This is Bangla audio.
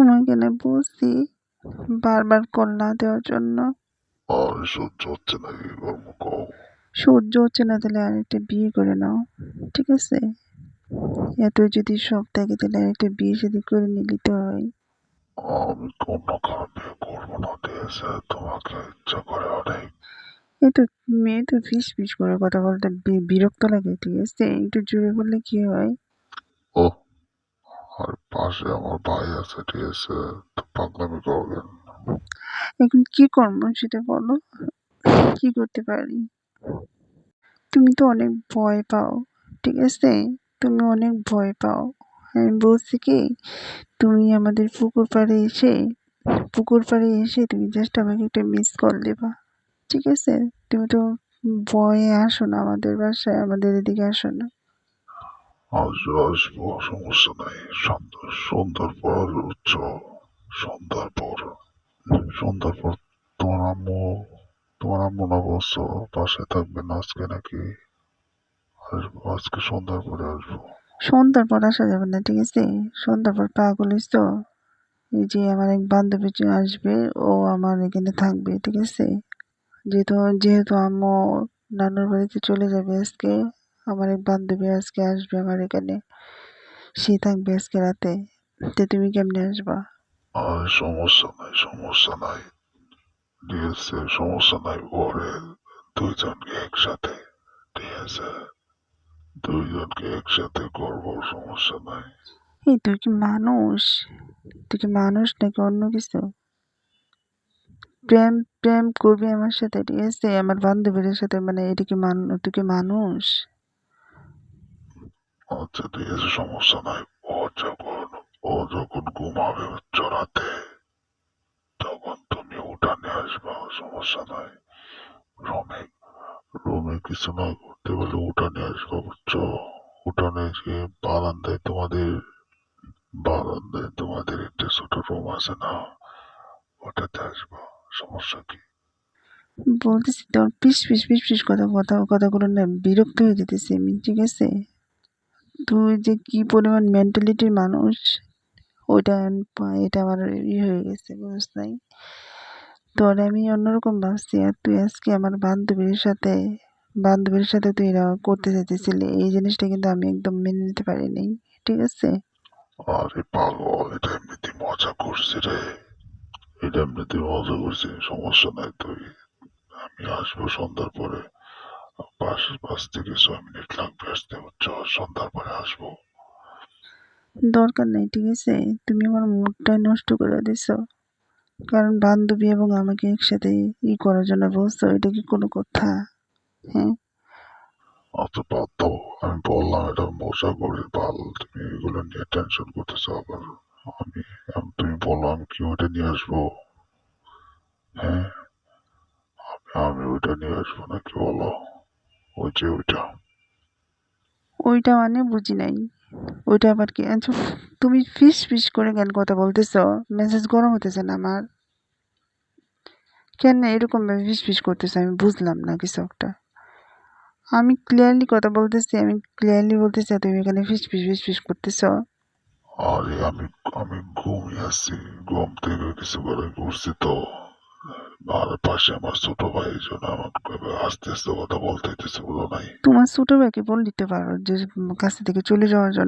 তোমাকে না বলছি বারবার কল না দেওয়ার জন্য। আর সহ্য হচ্ছে না কি করব কও সহ্য হচ্ছে না তাহলে আরেকটা বিয়ে করে নাও ঠিক আছে? এত যদি শখ থাকে তাহলে আর একটা বিয়ে যদি করে নিলি তো হয় আমি কারও বিয়ে করব না আছে? তোমাকে ইচ্ছা করে অনেক। এই তো মেয়ে তো ফিস ফিস করে কথা বলতে বিরক্ত লাগে ঠিক আছে? একটু জোরে বললে কি হয়? ও আর পাশে আমার ভাই আছে ঠিক আছে তো পাগলামি করবেন এখন কি করব সেটা বলো? কি করতে পারি? তুমি তো অনেক ভয় পাও, ঠিক আছে? তুমি অনেক ভয় পাও। আমি বলছি কি, তুমি আমাদের পুকুর পাড়ে এসে, পুকুর পাড়ে এসে তুমি জাস্ট আমাকে একটা মিস কল দেবা, ঠিক আছে? তুমি তো ভয়ে আসো না আমাদের বাসায়, আমাদের এদিকে আসো না। আসব আসব সমস্যা নাই। সন্ধ্যা, সন্ধ্যার পর উচ্চ। সন্ধ্যার পর। সন্ধ্যার পর তোমার আম্মু তোমার আম্মু না বলছো? পাশে থাকবে না আজকে নাকি? আসব, আজকে সন্ধ্যার পরে আসব। সন্ধ্যার পর আসা যাবে না, ঠিক আছে? সন্ধ্যার পর পাগল তো এই যে আমার এক বান্ধবী আসবে, ও আমার এখানে থাকবে, ঠিক আছে? যেহেতু যেহেতু আম্মু নানুর বাড়িতে চলে যাবে আজকে আমার এক বান্ধবী আজকে আসবে আমার এখানে। সে থাকবে আজকে রাতে। তো তুমি কেমনে আসবা? সমস্যা নাই সমস্যা নাই। আছে সমস্যা নাই পরে দুইজনকে একসাথে। ঠিক আছে দুইজনকে একসাথে করব সমস্যা নাই। এই তুই কি মানুষ? তুই কি মানুষ নাকি অন্য কিছু? প্রেম প্রেম করবি আমার সাথে ঠিক আছে? আমার বান্ধবীর সাথে মানে এটা কি মান তুই কি মানুষ? আছে সমস্যা নাই। ও যখন ও যখন ঘুমাবে চড়াতে তখন তুমি উঠানে আসবা, সমস্যা নাই। রুমে রুমে কিছু না করতে বলে উঠানে আসবা, বুঝছ? উঠানে যে বারান্দায় তোমাদের বারান্দায় তোমাদের একটা ছোট রুম আছে না? ওটাতে আসবা, সমস্যা কি? বলতেছি তোর পিস পিস পিস পিস কথা কথা, কথাগুলো না বিরক্ত হয়ে যেতেছে আমি ঠিক আছে তুই যে কি পরিমাণ মেন্টালিটির মানুষ, ওইটা এটা আমার ই হয়ে গেছে, বুঝছ নাই? তোর আমি অন্যরকম ভাবছি, আর তুই আজকে আমার বান্ধবীর সাথে বান্ধবীর সাথে তুই এরা করতে চাইতেছিলি, এই জিনিসটা কিন্তু আমি একদম মেনে নিতে পারিনি, ঠিক আছে? আরে পাগল, এটা এমনিতে মজা করছি রে। এটা এমনিতে মজা করছি, সমস্যা নাই তুই আমি আসব সন্ধ্যার পরে। পাঁচ পাঁচ থেকে ছয় মিনিট লাগবে আসতে বুঝছ সন্ধ্যার পরে আসব। দরকার নেই ঠিক আছে? তুমি আমার মুডটাই নষ্ট করে দিছো। কারণ বান্ধবী এবং আমাকে একসাথে ই করার জন্য বলছো এটা কি কোনো কথা? হ্যাঁ? আচ্ছা বাদ দাও আমি বললাম এটা মজা করে ভালো তুমি এগুলো নিয়ে টেনশন করতেছো আবার। আমি তুমি বলল আমি কি ওইটা নিয়ে আসব? হ্যাঁ? আমি ওইটা নিয়ে আসব নাকি বলো? ওই যে ওইটা। ওইটা মানে বুঝি নাই। ওইটা আবার কি? আচ্ছা তুমি ফিস ফিস করে কেন কথা বলতেছো? মেসেজ গরম হতেছে না আমার? কেন এরকম ফিস ফিস করতেছো? আমি বুঝলাম না কিছু একটা। আমি ক্লিয়ারলি কথা বলতেছি আমি ক্লিয়ারলি বলতেছি তুমি এখানে ফিস ফিস ফিস ফিস করতেছ। আরে আমি আমি ঘুমিয়ে আছি ঘুম থেকে কিছু করে ঘুরছি তো। আর পাশে আমার ছোট ভাই জন্য আমার আস্তে আস্তে কথা বলতে হইতেছে, বলো নাই। তোমার ছোট ভাইকে বল দিতে পারো, যে কাছে থেকে চলে যাওয়ার জন্য।